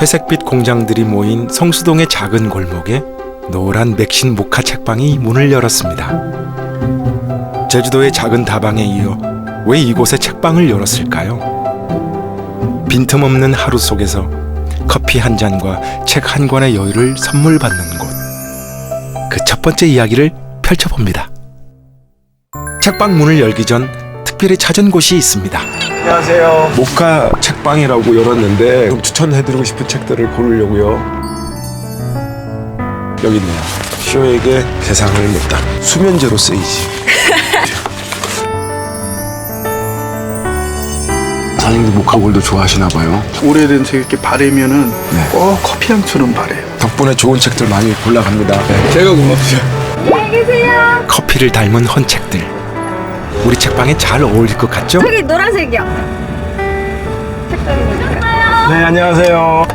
회색빛 공장들이 모인 성수동의 작은 골목에 노란 맥신 모카 책방이 문을 열었습니다. 제주도의 작은 다방에 이어 왜 이곳에 책방을 열었을까요? 빈틈없는 하루 속에서 커피 한 잔과 책 한 권의 여유를 선물 받는 곳. 그 첫 번째 이야기를 펼쳐봅니다. 책방 문을 열기 전 특별히 찾은 곳이 있습니다. 안녕하세요. 모카 책방이라고 열었는데 좀 추천해드리고 싶은 책들을 고르려고요. 여기 있네요. 쇼에게 세상을 묻다. 수면제로 쓰이지. 사장님도 모카골드 좋아하시나 봐요. 오래된 책 이렇게 바르면은 네. 꼭 커피향처럼 바래요. 덕분에 좋은 책들 많이 골라갑니다. 제가 고맙죠. 커피를 닮은 헌책들. 책방에 잘 어울릴 것 같죠? 저기 노란색이요. 네, 안녕하세요.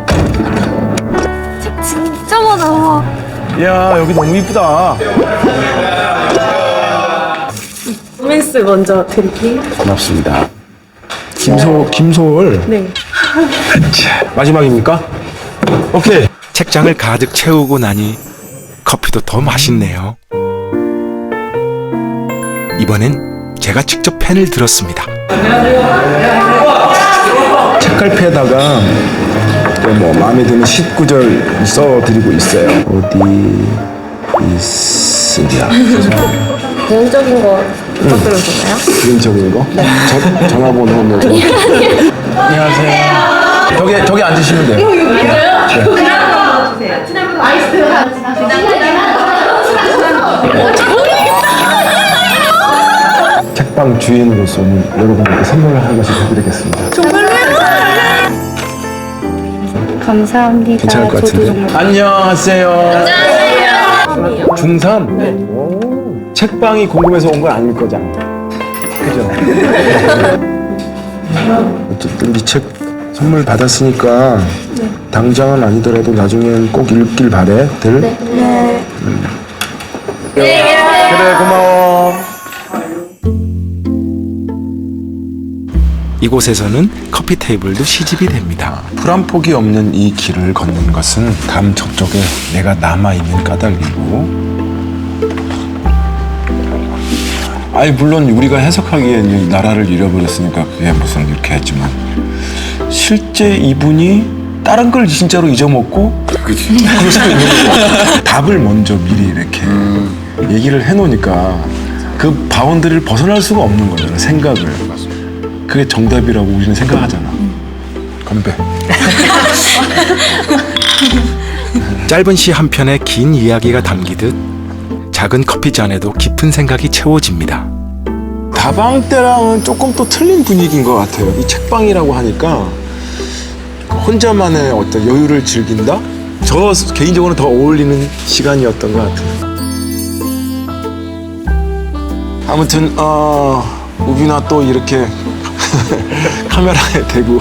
책 진짜 많아. 이야, 여기 너무 이쁘다. 로맨스 먼저 드릴게요. 고맙습니다. 김소, 김소월. 네. 마지막입니까? 오케이. 책장을 가득 채우고 나니 커피도 더 맛있네요. 이번엔 제가 직접 펜을 들었습니다. 책갈피에다가 또뭐 마음에 드는 19절 써드리고 있어요. 어디 있으랴. 개인적인 거 부탁드려도 되나요? 개인적인 거? 저, 전화번호 뭐. 안녕하세요. 저기 저기 앉으시면 돼요. 네. 책방 주인으로서 오늘 여러분께 선물을 한 가지 드리겠습니다. 감사합니다. 괜찮을 것 저도 같은데. 정말 안녕하세요. 안녕하세요. 중3? 책방이 궁금해서 온 건 아닐 거잖아. 그죠? 어쨌든 이책 선물 받았으니까 당장은 아니더라도 나중엔 꼭 읽길 바래. 들? 네. 그래, 고마워. 이곳에서는 커피 테이블도 시집이 됩니다. 풀한 폭이 없는 이 길을 걷는 것은 담 저쪽에 내가 남아있는 까닭이고. 아니 물론 우리가 해석하기엔 이 나라를 잃어버렸으니까 그게 무슨 이렇게 했지만 실제 이분이 다른 걸 진짜로 잊어먹고 그럴 수도 있는 거고 답을 먼저 미리 이렇게 얘기를 해놓으니까 그 바운드를 벗어날 수가 없는 거잖아 생각을 그게 정답이라고 우리는 생각하잖아 건배 짧은 시 한 편에 긴 이야기가 담기듯 작은 커피 잔에도 깊은 생각이 채워집니다. 다방 때랑은 조금 또 틀린 분위기인 것 같아요. 이 책방이라고 하니까 혼자만의 어떤 여유를 즐긴다? 저 개인적으로는 더 어울리는 시간이었던 것 같아요. 아무튼 어, 우빈아 또 이렇게 카메라에 대고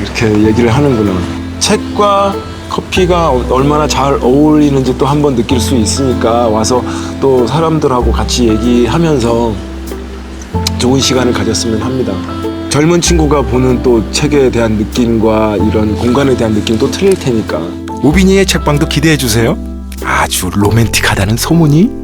이렇게 얘기를 하는구나. 책과 커피가 얼마나 잘 어울리는지 또 한번 느낄 수 있으니까 와서 또 사람들하고 같이 얘기하면서 좋은 시간을 가졌으면 합니다. 젊은 친구가 보는 또 책에 대한 느낌과 이런 공간에 대한 느낌도 틀릴 테니까 우빈이의 책방도 기대해 주세요. 아주 로맨틱하다는 소문이